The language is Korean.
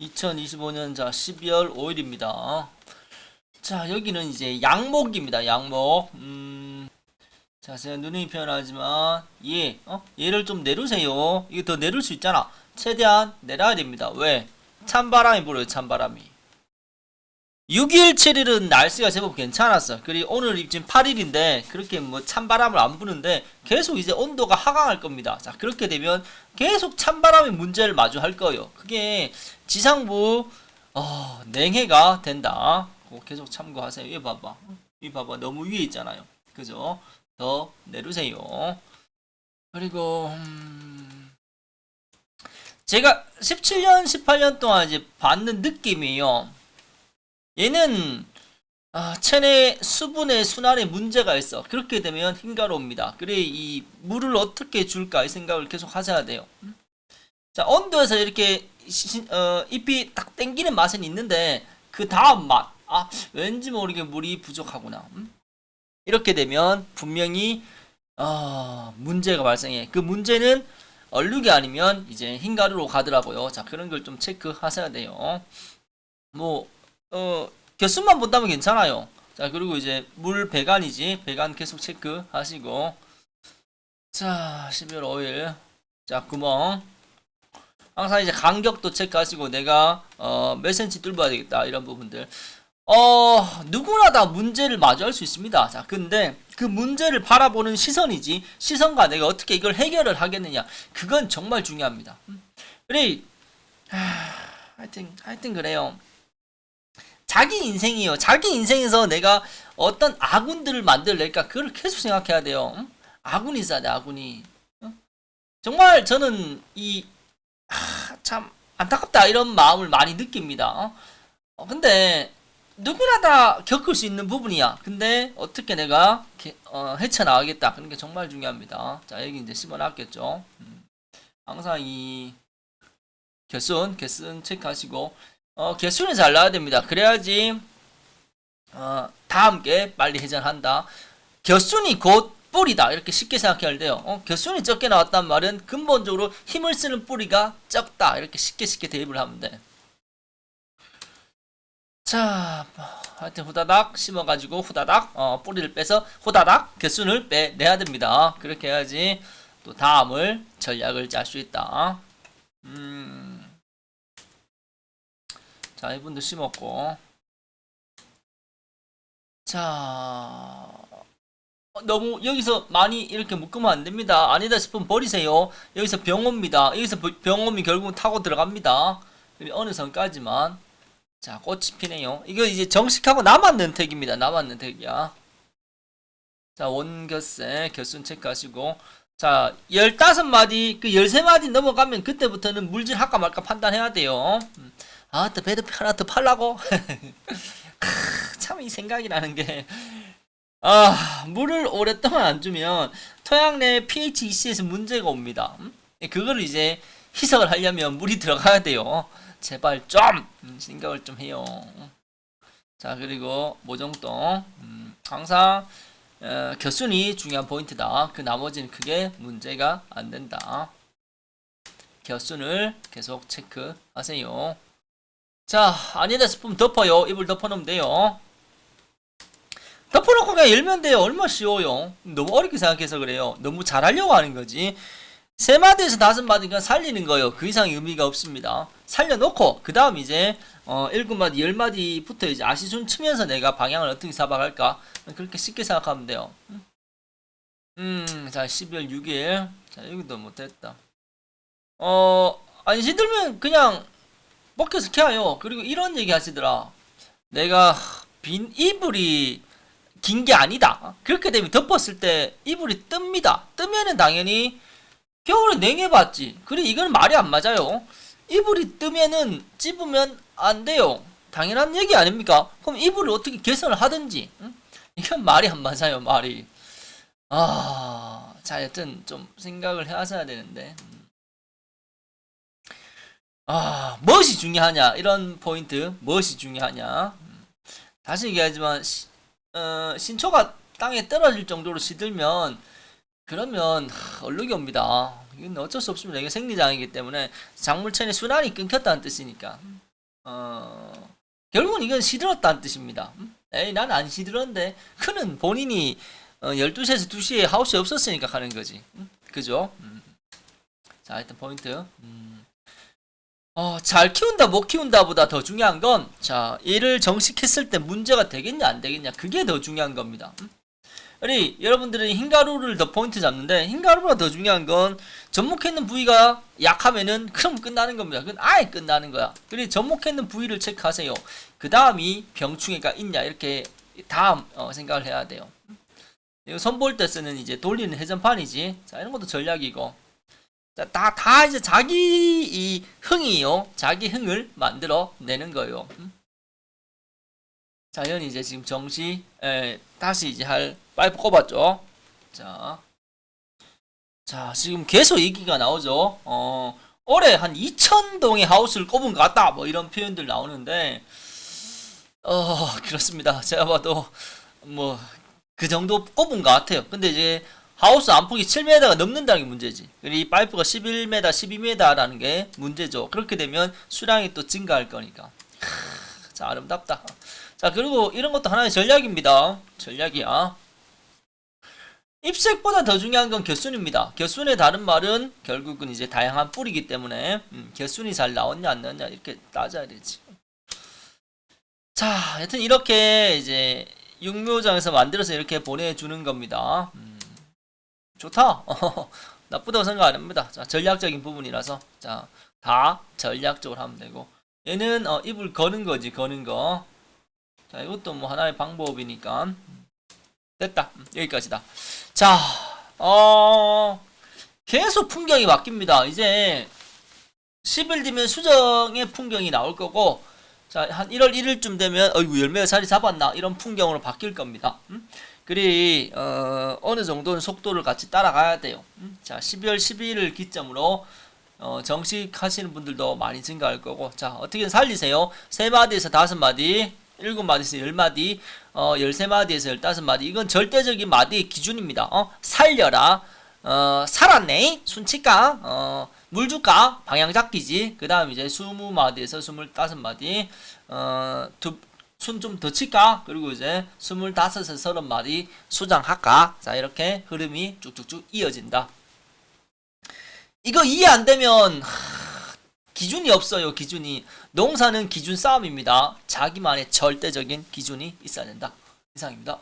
2025년 자 12월 5일입니다. 자 여기는 이제 양목입니다. 양목. 음, 자 제가 눈이 표현하지만 얘, 어? 얘를 좀 내려세요. 이거 더 내릴 수 있잖아. 최대한 내려야 됩니다. 왜? 찬바람이 불어요. 찬바람이. 6일, 7일은 날씨가 제법 괜찮았어. 그리고 오늘 지금 8일인데 그렇게 뭐 찬바람을 안 부는데 계속 이제 온도가 하강할 겁니다. 자 그렇게 되면 계속 찬바람의 문제를 마주할 거예요. 그게 지상부 어, 냉해가 된다. 계속 참고하세요. 이 봐봐. 이 봐봐. 너무 위에 있잖아요. 그죠? 더 내려세요. 그리고 음, 제가 17년, 18년 동안 이제 받는 느낌이요. 얘는 아, 체내 수분의 순환에 문제가 있어. 그렇게 되면 흰가루입니다. 그래 이 물을 어떻게 줄까 이 생각을 계속 하셔야 돼요. 자 온도에서 이렇게 시- 어, 잎이 딱 땡기는 맛은 있는데 그 다음 맛, 아 왠지 모르게 물이 부족하구나. 음? 이렇게 되면 분명히 어, 문제가 발생해. 그 문제는 얼룩이 아니면 이제 흰가루로 가더라고요. 자 그런 걸 좀 체크하셔야 돼요. 뭐 어, 개수만 본다면 괜찮아요. 자, 그리고 이제 물 배관이지. 배관 계속 체크 하시고. 자, 12월 5일. 자, 구멍. 항상 이제 간격도 체크하시고 내가 어, 몇 센치 뚫어야 되겠다. 이런 부분들. 어, 누구나 다 문제를 마주할 수 있습니다. 자, 근데 그 문제를 바라보는 시선이지. 시선과 내가 어떻게 이걸 해결을 하겠느냐. 그건 정말 중요합니다. 음. 그래. 하, 하여튼 하여튼 그래요. 자기 인생이요. 자기 인생에서 내가 어떤 아군들을 만들어낼까 그걸 계속 생각해야 돼요. 응? 아군이 있어야 돼. 아군이. 응? 정말 저는 이참 안타깝다 이런 마음을 많이 느낍니다. 어? 어, 근데 누구나 다 겪을 수 있는 부분이야. 근데 어떻게 내가 개- 어, 헤쳐나가겠다. 그런 게 정말 중요합니다. 자 여기 이제 씹어놨겠죠. 음. 항상 이 개순 개순 체크하시고 어, 개수는 잘 나와야 됩니다. 그래야지 어, 다 함께 빨리 회전한다. 개수이 곧 뿌리다 이렇게 쉽게 생각해야 돼요. 어, 개수이 적게 나왔단 말은 근본적으로 힘을 쓰는 뿌리가 적다 이렇게 쉽게 쉽게 대입을 하면 돼. 자, 하여튼 후다닥 심어가지고 후다닥 어, 뿌리를 빼서 후다닥 개수를 빼내야 됩니다. 그렇게 해야지 또 다음을 전략을 짤 수 있다. 자, 이분도 심었고. 자, 어, 너무 여기서 많이 이렇게 묶으면 안 됩니다. 아니다 싶으면 버리세요. 여기서 병옵니다. 여기서 버- 병오면 결국은 타고 들어갑니다. 어느 선까지만. 자, 꽃이 피네요. 이거 이제 정식하고 남았는 택입니다. 남았는 택이야. 자, 원겨세, 겨순 체크하시고. 자, 15마디, 그 13마디 넘어가면 그때부터는 물질 할까 말까 판단해야 돼요. 음. 아, 또 배드 하나 더 팔라고? 참 이 생각이 나는 게, 아, 물을 오랫동안 안 주면 토양 내 pH 이시에서 문제가 옵니다. 음? 그거를 이제 희석을 하려면 물이 들어가야 돼요. 제발 좀 음, 생각을 좀 해요. 자, 그리고 모종동, 음, 항상 어, 겨순이 중요한 포인트다. 그 나머지는 크게 문제가 안 된다. 겨순을 계속 체크하세요. 자, 아니다 싶으면 덮어요. 입을 덮어놓으면 돼요. 덮어놓고 그냥 열면 돼요. 얼마나 쉬워요. 너무 어렵게 생각해서 그래요. 너무 잘하려고 하는 거지. 세 마디에서 다섯 마디 그냥 살리는 거예요. 그 이상 의미가 없습니다. 살려놓고 그 다음 이제 어 일곱 마디 열 마디부터 이제 아시순 치면서 내가 방향을 어떻게 잡아갈까 그렇게 쉽게 생각하면 돼요. 음, 자 12월 6일 자 여기도 못했다. 어 아니 시들면 그냥 먹혀서 캐요. 그리고 이런 얘기 하시더라. 내가 빈 이불이 긴 게 아니다. 그렇게 되면 덮었을 때 이불이 뜹니다. 뜨면은 당연히 겨울에 냉해봤지. 그래 이건 말이 안 맞아요. 이불이 뜨면은 찝으면 안 돼요. 당연한 얘기 아닙니까? 그럼 이불을 어떻게 개선을 하든지. 응? 이건 말이 안 맞아요. 말이. 아, 자, 여튼 좀 생각을 해 하셔야 되는데. 음. 아, 무엇이 중요하냐? 이런 포인트, 무엇이 중요하냐? 음. 다시 얘기하지만, 시- 어, 신초가 땅에 떨어질 정도로 시들면, 그러면 하, 얼룩이 옵니다. 이건 어쩔 수 없습니다. 이게 생리장이기 때문에 작물체내 순환이 끊겼다는 뜻이니까. 어, 결국은 이건 시들었다는 뜻입니다. 음? 에이, 난 안 시들었는데. 그는 본인이 어, 12시에서 2시에 하우스에 없었으니까 가는 거지. 음? 그죠? 음. 자, 일단 포인트. 음. 어, 잘 키운다, 못 키운다 보다 더 중요한 건, 자, 얘를 정식했을 때 문제가 되겠냐, 안 되겠냐. 그게 더 중요한 겁니다. 음? 우리 여러분들은 흰가루를 더 포인트 잡는데, 흰가루보다 더 중요한 건, 접목했는 부위가 약하면은 그럼 끝나는 겁니다. 그건 아예 끝나는 거야. 그리고 접목했는 부위를 체크하세요. 그 다음이 병충해가 있냐 이렇게 다음 어, 생각을 해야 돼요. 이거 선볼 때 쓰는 이제 돌리는 회전판이지. 자 이런 것도 전략이고. 다 다 이제 자기 이 흥이요. 자기 흥을 만들어 내는 거예요. 음? 자, 이건 이제 지금 정시 에, 다시 이제 할 파이프 꼽았죠. 자, 자, 지금 계속 얘기가 나오죠. 어, 올해 한 2,000동의 하우스를 꼽은 것 같다. 뭐 이런 표현들 나오는데, 어, 그렇습니다. 제가 봐도 뭐 그 정도 꼽은 것 같아요. 근데 이제 하우스 안폭이 7m가 넘는다는 게 문제지. 그리고 이 파이프가 11m, 12m라는 게 문제죠. 그렇게 되면 수량이 또 증가할 거니까. 크, 자, 아름답다. 자, 그리고 이런 것도 하나의 전략입니다. 전략이야. 입색보다 더 중요한 건 곁순입니다. 곁순의 다른 말은 결국은 이제 다양한 뿌리기 때문에 음, 곁순이 잘 나왔냐 안 나왔냐 이렇게 따져야 되지. 자, 하여튼 이렇게 이제 육묘장에서 만들어서 이렇게 보내주는 겁니다. 음, 좋다. 나쁘다고 생각 안 합니다. 자, 전략적인 부분이라서 자, 다 전략적으로 하면 되고 얘는 어, 입을 거는 거지, 거는 거. 자, 이것도 뭐 하나의 방법이니까 됐다. 음, 여기까지다. 자, 어, 계속 풍경이 바뀝니다. 이제 10일 뒤면 수정의 풍경이 나올 거고, 자, 한 1월 1일쯤 되면, 어이구, 열매가 자리 잡았나? 이런 풍경으로 바뀔 겁니다. 음? 그리, 어, 어느 정도는 속도를 같이 따라가야 돼요. 음? 자, 12월 12일을 기점으로, 어, 정식 하시는 분들도 많이 증가할 거고, 자, 어떻게든 살리세요. 3마디에서 5마디, 7마디에서 10마디, 어, 13마디에서 15마디. 이건 절대적인 마디의 기준입니다. 어, 살려라. 어, 살았네. 순치까. 어, 물 줄까? 방향 잡기지. 그 다음 이제 20마디에서 25마디. 어, 순 좀 더 칠까? 그리고 이제 25에서 30마디 수장할까? 자, 이렇게 흐름이 쭉쭉쭉 이어진다. 이거 이해 안 되면, 하, 기준이 없어요, 기준이. 농사는 기준 싸움입니다. 자기만의 절대적인 기준이 있어야 된다. 이상입니다.